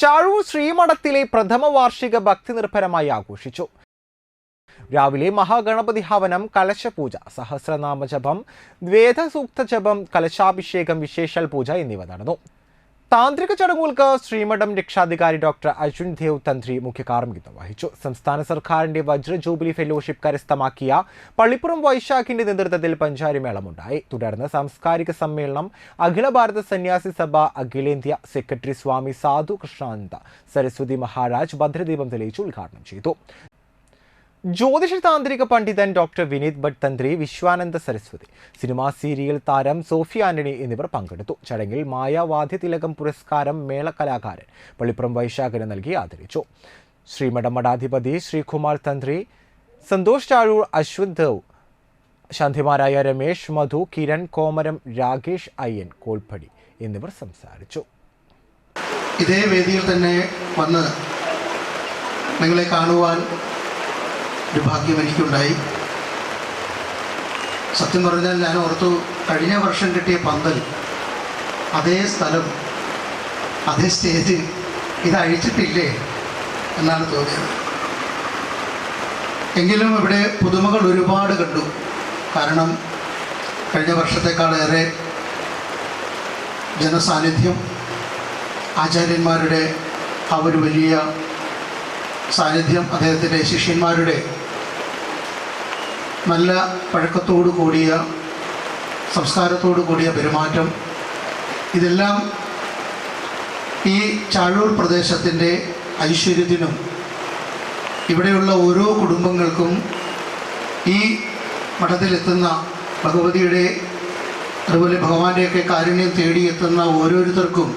ചാഴൂർ ശ്രീമഠത്തിലെ പ്രഥമ വാർഷിക ഭക്തി നിർഭരമായി ആഘോഷിച്ചു. രാവിലെ മഹാഗണപതി ഹവനം കലശപൂജ സഹസ്രനാമ ജപം ദ്വേദസൂക്ത ജപം കലശാഭിഷേകം വിശേഷാൽ പൂജ എന്നിവ നടന്നു. താന്ത്രിക ചടങ്ങുകൾക്ക് ശ്രീമഠം രക്ഷാധികാരി ഡോക്ടർ അർജുൻ ദേവ് തന്ത്രി മുഖ്യ കാർമ്മികത്വം വഹിച്ചു. സംസ്ഥാന സർക്കാരിന്റെ വജ്ര ജൂബിലി ഫെലോഷിപ്പ് കരസ്ഥമാക്കിയ പള്ളിപ്പുറം വൈശാഖിന്റെ നേതൃത്വത്തിൽ പഞ്ചാരിമേളമുണ്ടായി തുടർന്ന് സാംസ്കാരിക സമ്മേളനം അഖില ഭാരത സന്യാസി സഭ അഖിലേന്ത്യാ സെക്രട്ടറി സ്വാമി സാധു കൃഷ്ണാനന്ദ സരസ്വതി മഹാരാജ് ഭദ്രദീപം തെളിയിച്ച് ഉദ്ഘാടനം ചെയ്തു. ജ്യോതിഷ താന്ത്രിക പണ്ഡിതൻ ഡോക്ടർ വിനീത് ഭട്ട് തന്ത്രി വിശ്വാനന്ദ സരസ്വതി സിനിമാ സീരിയൽ താരം സോഫി ആന്റണി എന്നിവർ പങ്കെടുത്തു. ചടങ്ങിൽ മായാവാദ്യ തിലകം പുരസ്കാരം മേള കലാകാരൻ പള്ളിപ്പുറം വൈശാഖന് നൽകി ആദരിച്ചു. ശ്രീമഠം മഠാധിപതി ശ്രീകുമാർ തന്ത്രി സന്തോഷ് ചാഴൂർ അശ്വത് ദേവ് ശാന്തിമാരായ രമേശ് മധു കിരൺ കോമരം രാകേഷ് അയ്യൻ കോൾപ്പടി എന്നിവർ സംസാരിച്ചു. ഇതേ വേദിയിൽ തന്നെ വന്ന് നിങ്ങളെ കാണുവാൻ ഒരു ഭാഗ്യം എനിക്കുണ്ടായി. സത്യം പറഞ്ഞാൽ ഞാൻ ഓർത്തു കഴിഞ്ഞ വർഷം കിട്ടിയ പന്തൽ അതേ സ്ഥലം അതേ സ്റ്റേജ് ഇത് അഴിച്ചിട്ടില്ലേ എന്നാണ് തോന്നിയത്. എങ്കിലും ഇവിടെ പുതുമകൾ ഒരുപാട് കണ്ടു. കാരണം കഴിഞ്ഞ വർഷത്തെക്കാളേറെ ജനസാന്നിധ്യം ആചാര്യന്മാരുടെ ആ ഒരു വലിയ സാന്നിധ്യം അദ്ദേഹത്തിന്റെ ശിഷ്യന്മാരുടെ നല്ല പഴക്കത്തോടു കൂടിയ സംസ്കാരത്തോടു കൂടിയ പെരുമാറ്റം. ഇതെല്ലാം ഈ ചാഴൂർ പ്രദേശത്തിന്റെ ഐശ്വര്യത്തിനും ഇവിടെയുള്ള ഓരോ കുടുംബങ്ങൾക്കും ഈ മഠത്തിലെത്തുന്ന ഭഗവതിയുടെ അതുപോലെ ഭഗവാന്റെയൊക്കെ കാരുണ്യം തേടിയെത്തുന്ന ഓരോരുത്തർക്കും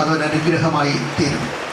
അതൊരനുഗ്രഹമായി തീരും